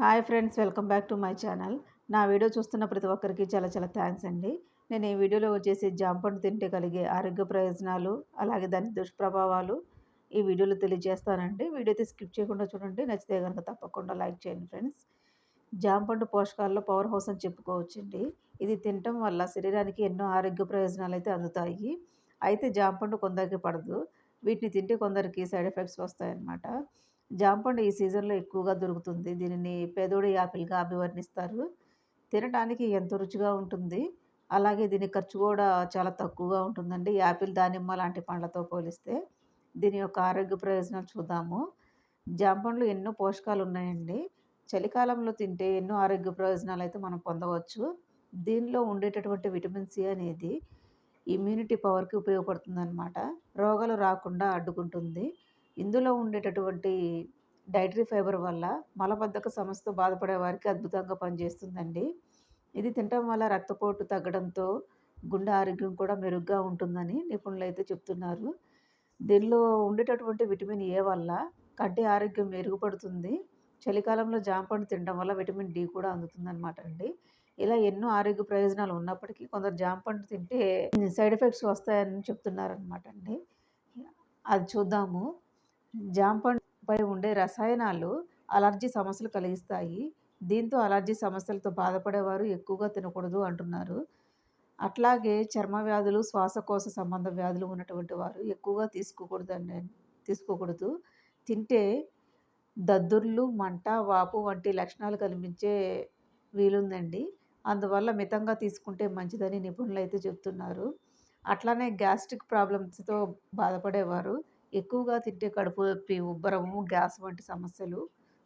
Hi friends welcome back to my channel. నా video చూస్తున్న ప్రతి ఒక్కరికి చాలా చాలా థ్యాంక్స్ అండి. నేను ఈ వీడియోలో వచ్చేసి జాంపండు తింటే కలిగే ఆరోగ్య ప్రయోజనాలు అలాగే దాని దుష్ప్రభావాలు ఈ వీడియోలో తెలియజేస్తానండి. వీడియో అయితే స్కిప్ చేయకుండా చూడండి. నచ్చితే కనుక తప్పకుండా లైక్ చేయండి ఫ్రెండ్స్. జాంపండు పోషకాల్లో పవర్ హౌస్ అని చెప్పుకోవచ్చండి. ఇది తినటం వల్ల శరీరానికి ఎన్నో ఆరోగ్య ప్రయోజనాలు అయితే అందుతాయి. అయితే జాంపండు కొందరికి పడదు. వీటిని తింటే కొందరికి సైడ్ ఎఫెక్ట్స్ వస్తాయన్నమాట. జాంపండు ఈ సీజన్లో ఎక్కువగా దొరుకుతుంది. దీనిని పేదోడి యాపిల్గా అభివర్ణిస్తారు. తినడానికి ఎంతో రుచిగా ఉంటుంది. అలాగే దీని ఖర్చు కూడా చాలా తక్కువగా ఉంటుందండి. యాపిల్ దానిమ్మ లాంటి పండ్లతో పోలిస్తే దీని యొక్క ఆరోగ్య ప్రయోజనాలు చూద్దాము. జాంపండ్లు ఎన్నో పోషకాలు ఉన్నాయండి. చలికాలంలో తింటే ఎన్నో ఆరోగ్య ప్రయోజనాలు అయితే మనం పొందవచ్చు. దీనిలో ఉండేటటువంటి విటమిన్ సి అనేది ఇమ్యూనిటీ పవర్కి ఉపయోగపడుతుంది అనమాట రోగాలు రాకుండా అడ్డుకుంటుంది. ఇందులో ఉండేటటువంటి డైటరీ ఫైబర్ వల్ల మలబద్ధక సమస్యతో బాధపడే వారికి అద్భుతంగా పనిచేస్తుందండి. ఇది తినటం వల్ల రక్తపోటు తగ్గడంతో గుండె ఆరోగ్యం కూడా మెరుగ్గా ఉంటుందని నిపుణులు అయితే చెప్తున్నారు. దీనిలో ఉండేటటువంటి విటమిన్ ఏ వల్ల కంటి ఆరోగ్యం మెరుగుపడుతుంది. చలికాలంలో జాంపండు తినడం వల్ల విటమిన్ డి కూడా అందుతుంది అనమాట అండి. ఇలా ఎన్నో ఆరోగ్య ప్రయోజనాలు ఉన్నప్పటికీ కొందరు జాంపండు తింటే సైడ్ ఎఫెక్ట్స్ వస్తాయని చెప్తున్నారనమాట అండి. అది చూద్దాము. జాంపండుపై ఉండే రసాయనాలు అలర్జీ సమస్యలు కలిగిస్తాయి. దీంతో అలర్జీ సమస్యలతో బాధపడేవారు ఎక్కువగా తినకూడదు అంటున్నారు. అట్లాగే చర్మ వ్యాధులు శ్వాసకోశ సంబంధ వ్యాధులు ఉన్నటువంటి వారు ఎక్కువగా తీసుకోకూడదండి తీసుకోకూడదు. తింటే దద్దుర్లు మంట వాపు వంటి లక్షణాలు కనిపించే వీలుందండి. అందువల్ల మితంగా తీసుకుంటే మంచిదని నిపుణులు అయితే చెప్తున్నారు. అట్లానే గ్యాస్ట్రిక్ ప్రాబ్లమ్స్తో బాధపడేవారు ఎక్కువగా తింటే కడుపు నొప్పి ఉబ్బరము గ్యాస్ వంటి సమస్యలు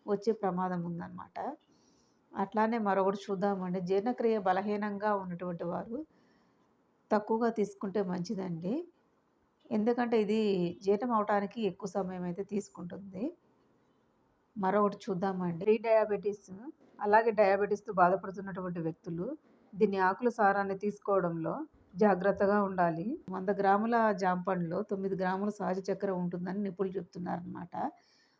వచ్చే ప్రమాదం ఉందన్నమాట. అట్లానే మరొకటి చూద్దామండి. జీర్ణక్రియ బలహీనంగా ఉన్నటువంటి వారు తక్కువగా తీసుకుంటే మంచిదండి. ఎందుకంటే ఇది జీర్ణం అవటానికి ఎక్కువ సమయం అయితే తీసుకుంటుంది. మరొకటి చూద్దామండి. ప్రీ డయాబెటీస్ అలాగే డయాబెటీస్తో బాధపడుతున్నటువంటి వ్యక్తులు దీన్ని ఆకుల సారాన్ని తీసుకోవడంలో జాగ్రత్తగా ఉండాలి. వంద గ్రాముల జాంపండ్లో తొమ్మిది గ్రాముల సహజ చక్కెర ఉంటుందని నిపుణులు చెప్తున్నారనమాట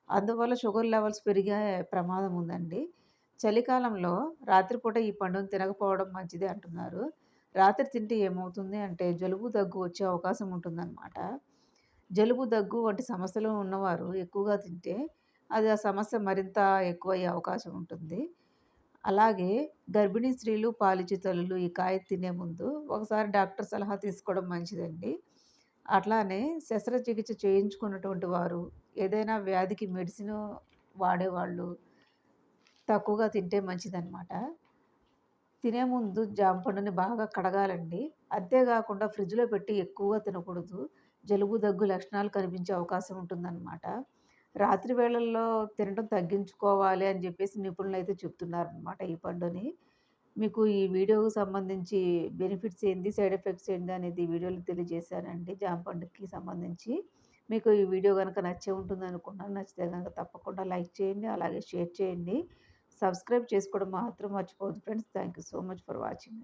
అందువల్ల షుగర్ లెవెల్స్ పెరిగే ప్రమాదం ఉందండి. చలికాలంలో రాత్రిపూట ఈ పండును తినకపోవడం మంచిది అంటున్నారు. రాత్రి తింటే ఏమవుతుంది అంటే జలుబు దగ్గు వచ్చే అవకాశం ఉంటుందన్నమాట. జలుబు దగ్గు వంటి సమస్యలు ఉన్నవారు ఎక్కువగా తింటే అది ఆ సమస్య మరింత ఎక్కువయ్యే అవకాశం ఉంటుంది. అలాగే గర్భిణీ స్త్రీలు పాలిచ్చే తల్లులు ఈ కాయ తినే ముందు ఒకసారి డాక్టర్ సలహా తీసుకోవడం మంచిదండి. అట్లానే శస్త్రచికిత్స చేయించుకున్నటువంటి వారు ఏదైనా వ్యాధికి మెడిసిన్ వాడేవాళ్ళు తక్కువగా తింటే మంచిదన్నమాట. తినే ముందు జాంపండుని బాగా కడగాలండి. అంతేకాకుండా ఫ్రిడ్జ్లో పెట్టి ఎక్కువగా తినకూడదు. జలుబు దగ్గు లక్షణాలు కనిపించే అవకాశం ఉంటుందన్నమాట. రాత్రి వేళల్లో తినడం తగ్గించుకోవాలి అని చెప్పేసి నిపుణులు అయితే చెప్తున్నారనమాట ఈ పండుని. మీకు ఈ వీడియోకు సంబంధించి బెనిఫిట్స్ ఏంది సైడ్ ఎఫెక్ట్స్ ఏంటి అనేది వీడియోలో తెలియజేశానండి జామపండుకి సంబంధించి. మీకు ఈ వీడియో కనుక నచ్చే ఉంటుంది అనుకున్నాను నచ్చితే కనుక తప్పకుండా లైక్ చేయండి అలాగే షేర్ చేయండి. సబ్స్క్రైబ్ చేసుకోవడం మాత్రం మర్చిపోవద్దు friends. Thank you so much for watching.